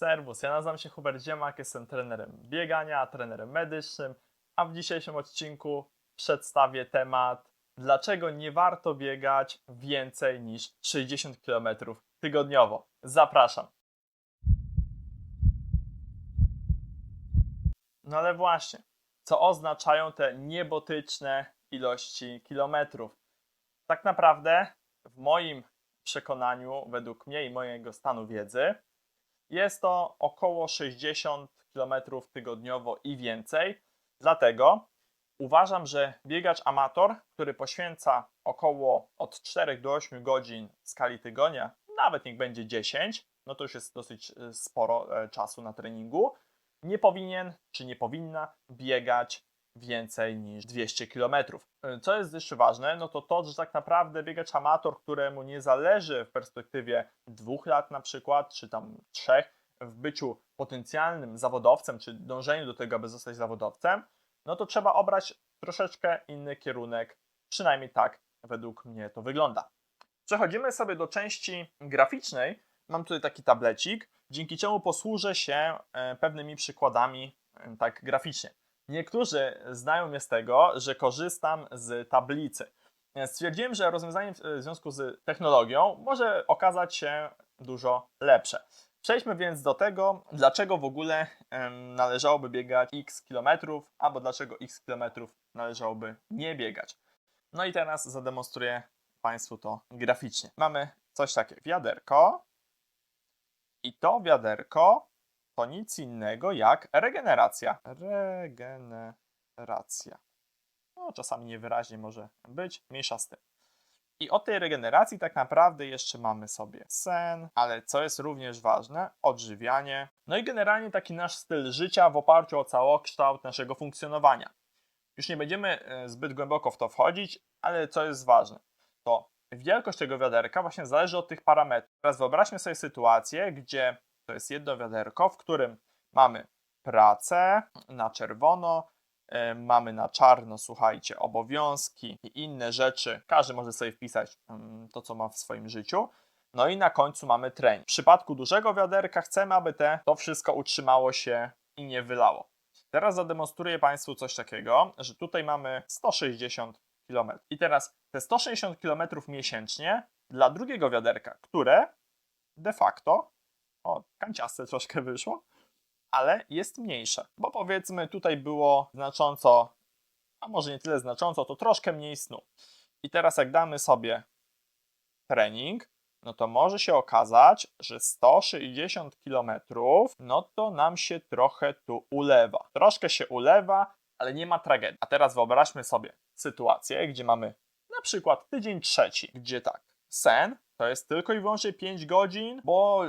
Serwus, ja nazywam się Hubert Ziemak, jestem trenerem biegania, trenerem medycznym, a w dzisiejszym odcinku przedstawię temat, dlaczego nie warto biegać więcej niż 60 km tygodniowo. Zapraszam. No ale właśnie, co oznaczają te niebotyczne ilości kilometrów? Tak naprawdę, w moim przekonaniu, według mnie i mojego stanu wiedzy, jest to około 60 km tygodniowo i więcej. Dlatego uważam, że biegacz amator, który poświęca około od 4 do 8 godzin w skali tygodnia, nawet niech będzie 10, no to już jest dosyć y, sporo e, czasu na treningu, nie powinien czy nie powinna biegać więcej niż 200 km. Co jest jeszcze ważne, no to to, że tak naprawdę biegacz amator, któremu nie zależy w perspektywie dwóch lat na przykład, czy tam trzech, w byciu potencjalnym zawodowcem, czy dążeniu do tego, aby zostać zawodowcem, no to trzeba obrać troszeczkę inny kierunek, przynajmniej tak według mnie to wygląda. Przechodzimy sobie do części graficznej. Mam tutaj taki tablecik, dzięki czemu posłużę się e, pewnymi przykładami e, tak graficznie. Niektórzy znają mnie z tego, że korzystam z tablicy. Stwierdziłem, że rozwiązanie w związku z technologią może okazać się dużo lepsze. Przejdźmy więc do tego, dlaczego w ogóle należałoby biegać x kilometrów, albo dlaczego x kilometrów należałoby nie biegać. No i teraz zademonstruję Państwu to graficznie. Mamy coś takiego, wiaderko i to wiaderko to nic innego jak regeneracja. Regeneracja. No, czasami niewyraźnie może być, mniejsza z tym. I od tej regeneracji tak naprawdę jeszcze mamy sobie sen, ale co jest również ważne, odżywianie. No i generalnie taki nasz styl życia w oparciu o całokształt naszego funkcjonowania. Już nie będziemy e, zbyt głęboko w to wchodzić, ale co jest ważne, to wielkość tego wiaderka właśnie zależy od tych parametrów. Teraz wyobraźmy sobie sytuację, gdzie to jest jedno wiaderko, w którym mamy pracę na czerwono, e, mamy na czarno, słuchajcie, obowiązki i inne rzeczy. Każdy może sobie wpisać mm, to, co ma w swoim życiu. No i na końcu mamy trening. W przypadku dużego wiaderka chcemy, aby te, to wszystko utrzymało się i nie wylało. Teraz zademonstruję Państwu coś takiego, że tutaj mamy 160 km. I teraz te 160 km miesięcznie dla drugiego wiaderka, które de facto o, kanciaste troszkę wyszło, ale jest mniejsze, bo powiedzmy tutaj było znacząco, a może nie tyle znacząco, to troszkę mniej snu. I teraz jak damy sobie trening, no to może się okazać, że 160 km, no to nam się trochę tu ulewa. Troszkę się ulewa, ale nie ma tragedii. A teraz wyobraźmy sobie sytuację, gdzie mamy na przykład tydzień trzeci, gdzie tak, sen to jest tylko i wyłącznie 5 godzin, bo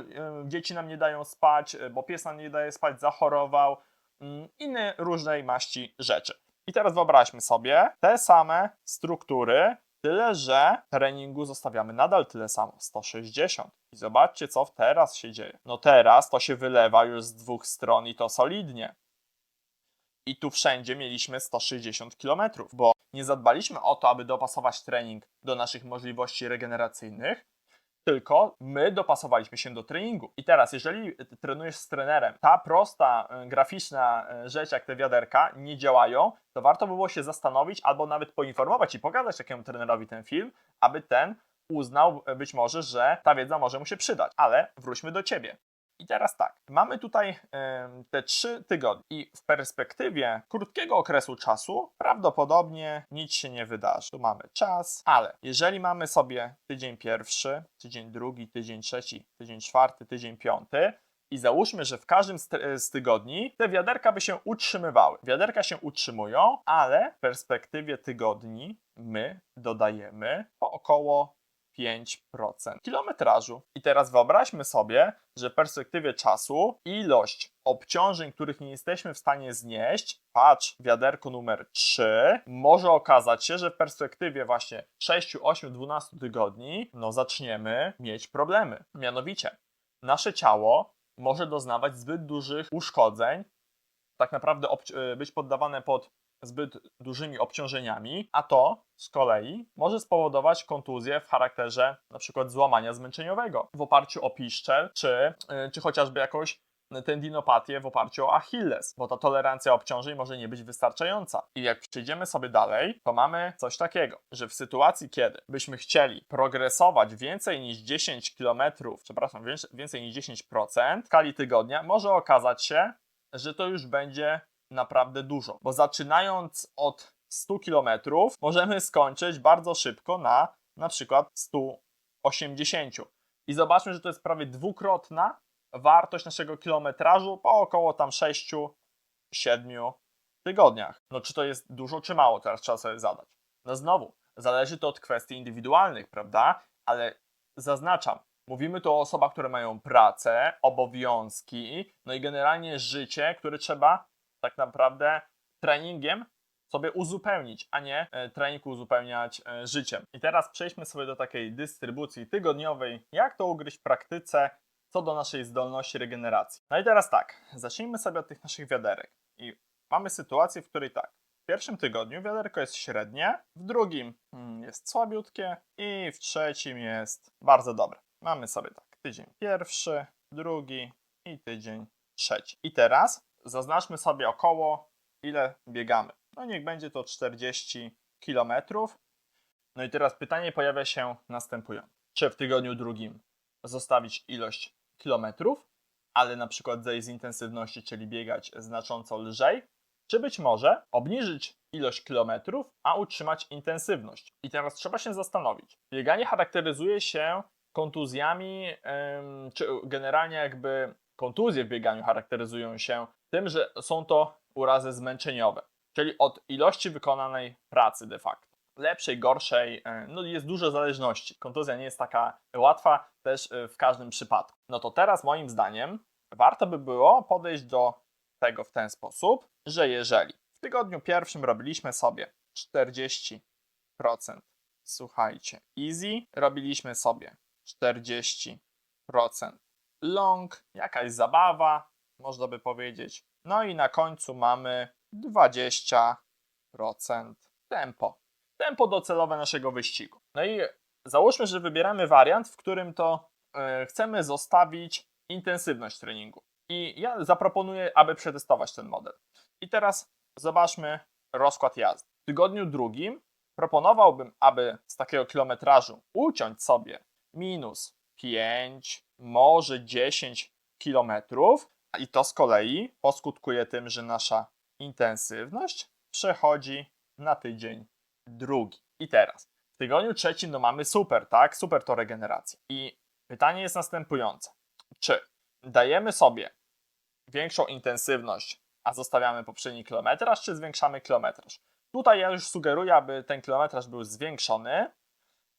dzieci nam nie dają spać, y, bo pies nam nie daje spać, zachorował, y, inne różnej maści rzeczy. I teraz wyobraźmy sobie te same struktury, tyle że treningu zostawiamy nadal tyle samo 160. I zobaczcie, co teraz się dzieje. No teraz to się wylewa już z dwóch stron i to solidnie. I tu wszędzie mieliśmy 160 km, bo nie zadbaliśmy o to, aby dopasować trening do naszych możliwości regeneracyjnych, tylko my dopasowaliśmy się do treningu. I teraz, jeżeli trenujesz z trenerem, ta prosta, e, graficzna e, rzecz, jak te wiaderka, nie działają, to warto by było się zastanowić albo nawet poinformować i pokazać takiemu trenerowi ten film, aby ten uznał e, być może, że ta wiedza może mu się przydać. Ale wróćmy do ciebie. I teraz tak, mamy tutaj te trzy tygodnie i w perspektywie krótkiego okresu czasu prawdopodobnie nic się nie wydarzy. Tu mamy czas, ale jeżeli mamy sobie tydzień pierwszy, tydzień drugi, tydzień trzeci, tydzień czwarty, tydzień piąty, i załóżmy, że w każdym z, tygodni te wiaderka by się utrzymywały. Wiaderka się utrzymują, ale w perspektywie tygodni my dodajemy po około 5% kilometrażu. I teraz wyobraźmy sobie, że w perspektywie czasu ilość obciążeń, których nie jesteśmy w stanie znieść, patrz wiaderko numer 3, może okazać się, że w perspektywie właśnie 6, 8, 12 tygodni, no zaczniemy mieć problemy. Mianowicie, nasze ciało może doznawać zbyt dużych uszkodzeń, tak naprawdę być poddawane pod zbyt dużymi obciążeniami, a to z kolei może spowodować kontuzję w charakterze np. złamania zmęczeniowego w oparciu o piszczel, czy, y, czy chociażby jakąś tendinopatię w oparciu o Achilles, bo ta tolerancja obciążeń może nie być wystarczająca. I jak przejdziemy sobie dalej, to mamy coś takiego, że w sytuacji, kiedy byśmy chcieli progresować więcej niż 10 km, przepraszam, więcej niż 10% w skali tygodnia, może okazać się, że to już będzie naprawdę dużo, bo zaczynając od 100 km możemy skończyć bardzo szybko na na przykład 180. I zobaczmy, że to jest prawie dwukrotna wartość naszego kilometrażu po około tam 6-7 tygodniach. No czy to jest dużo czy mało, teraz trzeba sobie zadać. No znowu, zależy to od kwestii indywidualnych, prawda? Ale zaznaczam, mówimy tu o osobach, które mają pracę, obowiązki, no i generalnie życie, które trzeba tak naprawdę treningiem sobie uzupełnić, a nie e, trening uzupełniać e, życiem. I teraz przejdźmy sobie do takiej dystrybucji tygodniowej, jak to ugryźć w praktyce co do naszej zdolności regeneracji. No i teraz tak, zacznijmy sobie od tych naszych wiaderek. I mamy sytuację, w której tak, w pierwszym tygodniu wiaderko jest średnie, w drugim mm, jest słabiutkie i w trzecim jest bardzo dobre. Mamy sobie tak, tydzień pierwszy, drugi i tydzień trzeci. I teraz zaznaczmy sobie około ile biegamy. No niech będzie to 40 km. No i teraz pytanie pojawia się następujące. Czy w tygodniu drugim zostawić ilość kilometrów, ale na przykład zejść z intensywności, czyli biegać znacząco lżej, czy być może obniżyć ilość kilometrów, a utrzymać intensywność. I teraz trzeba się zastanowić. Bieganie charakteryzuje się kontuzjami, czy generalnie jakby kontuzje w bieganiu charakteryzują się tym, że są to urazy zmęczeniowe, czyli od ilości wykonanej pracy de facto lepszej, gorszej, e, no jest dużo zależności. Kontuzja nie jest taka łatwa też e, w każdym przypadku. No to teraz moim zdaniem warto by było podejść do tego w ten sposób, że jeżeli w tygodniu pierwszym robiliśmy sobie 40%, słuchajcie, easy, robiliśmy sobie 40% long, jakaś zabawa, można by powiedzieć. No i na końcu mamy 20% tempo tempo docelowe naszego wyścigu. No i załóżmy, że wybieramy wariant, w którym to yy, chcemy zostawić intensywność treningu. I ja zaproponuję, aby przetestować ten model. I teraz zobaczmy rozkład jazdy. W tygodniu drugim proponowałbym, aby z takiego kilometrażu uciąć sobie minus 5, może 10 kilometrów, i to z kolei poskutkuje tym, że nasza intensywność przechodzi na tydzień drugi. I teraz, w tygodniu trzecim no mamy super, tak? Super to regeneracja. I pytanie jest następujące. Czy dajemy sobie większą intensywność, a zostawiamy poprzedni kilometraż, czy zwiększamy kilometraż? Tutaj ja już sugeruję, aby ten kilometraż był zwiększony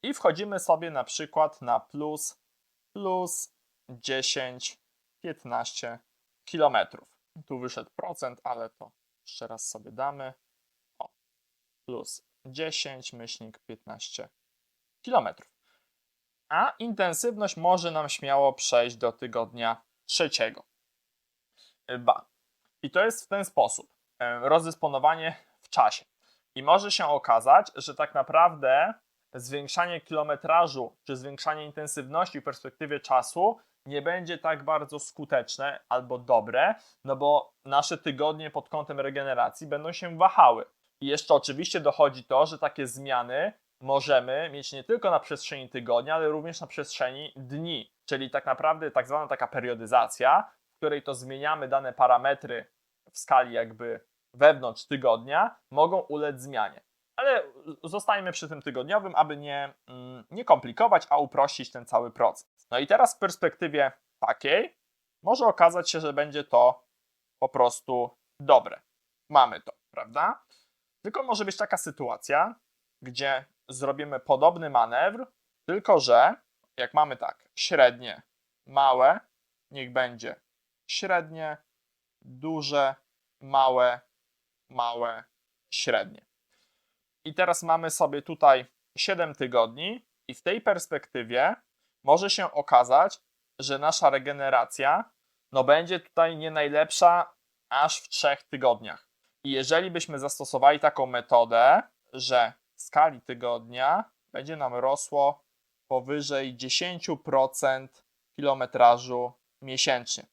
i wchodzimy sobie na przykład na plus, plus 10, 15 kilometrów. Tu wyszedł procent, ale to jeszcze raz sobie damy. O, plus 10 myślnik 15 km. A intensywność może nam śmiało przejść do tygodnia trzeciego. Ba. I to jest w ten sposób. Rozdysponowanie w czasie. I może się okazać, że tak naprawdę zwiększanie kilometrażu czy zwiększanie intensywności w perspektywie czasu nie będzie tak bardzo skuteczne albo dobre, no bo nasze tygodnie pod kątem regeneracji będą się wahały. I jeszcze oczywiście dochodzi to, że takie zmiany możemy mieć nie tylko na przestrzeni tygodnia, ale również na przestrzeni dni. Czyli tak naprawdę tak zwana taka periodyzacja, w której to zmieniamy dane parametry w skali jakby wewnątrz tygodnia, mogą ulec zmianie. Ale zostańmy przy tym tygodniowym, aby nie, mm, nie komplikować, a uprościć ten cały proces. No i teraz w perspektywie takiej może okazać się, że będzie to po prostu dobre. Mamy to, prawda? Tylko może być taka sytuacja, gdzie zrobimy podobny manewr, tylko że jak mamy tak, średnie, małe, niech będzie średnie, duże, małe, małe, średnie. I teraz mamy sobie tutaj 7 tygodni, i w tej perspektywie może się okazać, że nasza regeneracja no będzie tutaj nie najlepsza aż w 3 tygodniach. I jeżeli byśmy zastosowali taką metodę, że w skali tygodnia będzie nam rosło powyżej 10% kilometrażu miesięcznie.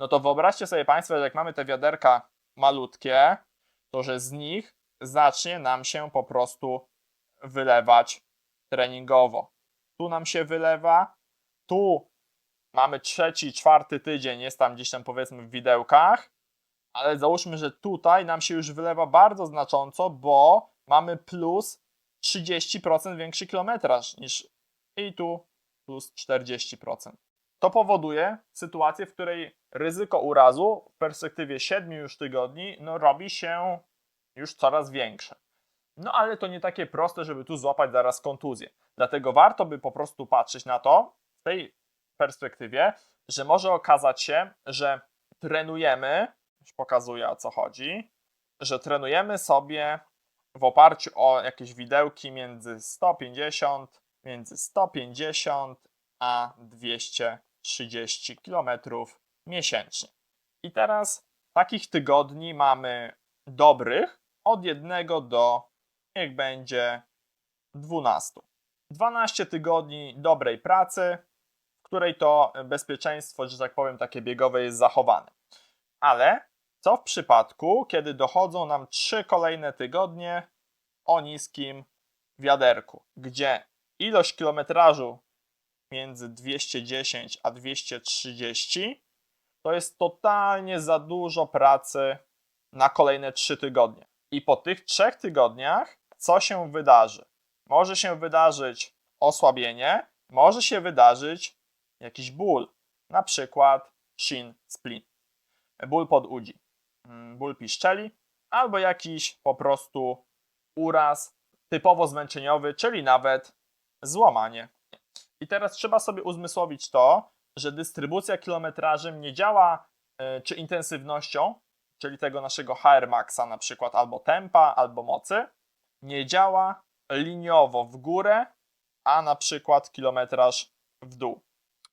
no to wyobraźcie sobie Państwo, że jak mamy te wiaderka malutkie, to że z nich zacznie nam się po prostu wylewać treningowo. Tu nam się wylewa, tu mamy trzeci, czwarty tydzień, jest tam gdzieś tam powiedzmy w widełkach, ale załóżmy, że tutaj nam się już wylewa bardzo znacząco, bo mamy plus 30% większy kilometraż niż i tu plus 40%. To powoduje sytuację, w której ryzyko urazu w perspektywie 7 już tygodni no, robi się już coraz większe. No ale to nie takie proste, żeby tu złapać zaraz kontuzję. Dlatego warto by po prostu patrzeć na to w tej perspektywie, że może okazać się, że trenujemy, już pokazuję o co chodzi, że trenujemy sobie w oparciu o jakieś widełki między 150, między 150 a 230 km miesięcznie. I teraz takich tygodni mamy dobrych od 1 do niech będzie 12. 12 tygodni dobrej pracy, w której to bezpieczeństwo, że tak powiem, takie biegowe jest zachowane. Ale co w przypadku, kiedy dochodzą nam 3 kolejne tygodnie o niskim wiaderku, gdzie ilość kilometrażu między 210 a 230 to jest totalnie za dużo pracy na kolejne 3 tygodnie. I po tych 3 tygodniach co się wydarzy? Może się wydarzyć osłabienie, może się wydarzyć jakiś ból, na przykład shin splint, ból pod udzi, mm, ból piszczeli, albo jakiś po prostu uraz typowo zmęczeniowy, czyli nawet złamanie. I teraz trzeba sobie uzmysłowić to, że dystrybucja kilometrażem nie działa e, czy intensywnością, czyli tego naszego HR maxa na przykład albo tempa, albo mocy, nie działa liniowo w górę, a na przykład kilometraż w dół.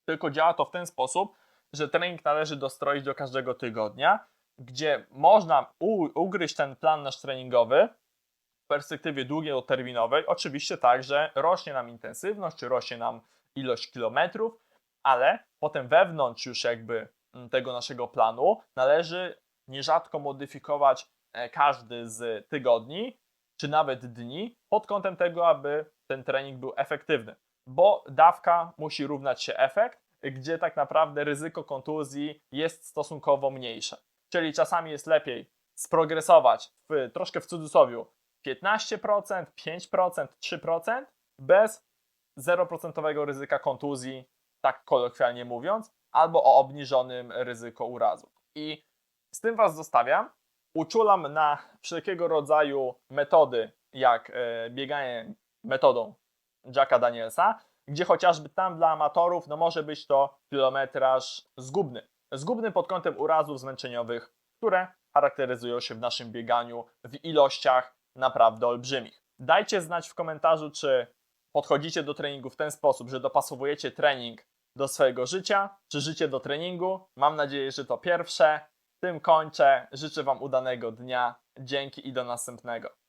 Tylko działa to w ten sposób, że trening należy dostroić do każdego tygodnia, gdzie można ugryźć ten plan nasz treningowy w perspektywie długoterminowej. Oczywiście tak, że rośnie nam intensywność, rośnie nam ilość kilometrów, ale potem wewnątrz już jakby mm, tego naszego planu należy nierzadko modyfikować e, każdy z tygodni, czy nawet dni pod kątem tego, aby ten trening był efektywny. Bo dawka musi równać się efekt, gdzie tak naprawdę ryzyko kontuzji jest stosunkowo mniejsze. Czyli czasami jest lepiej sprogresować w, troszkę w cudzysłowie 15%, 5%, 3% bez 0% ryzyka kontuzji, tak kolokwialnie mówiąc, albo o obniżonym ryzyko urazu. I z tym Was zostawiam uczulam na wszelkiego rodzaju metody, jak e, bieganie metodą Jacka Danielsa, gdzie chociażby tam dla amatorów no może być to kilometraż zgubny. Zgubny pod kątem urazów zmęczeniowych, które charakteryzują się w naszym bieganiu w ilościach naprawdę olbrzymich. Dajcie znać w komentarzu, czy podchodzicie do treningu w ten sposób, że dopasowujecie trening do swojego życia, czy życie do treningu. Mam nadzieję, że to pierwsze. Tym kończę. Życzę Wam udanego dnia. Dzięki i do następnego.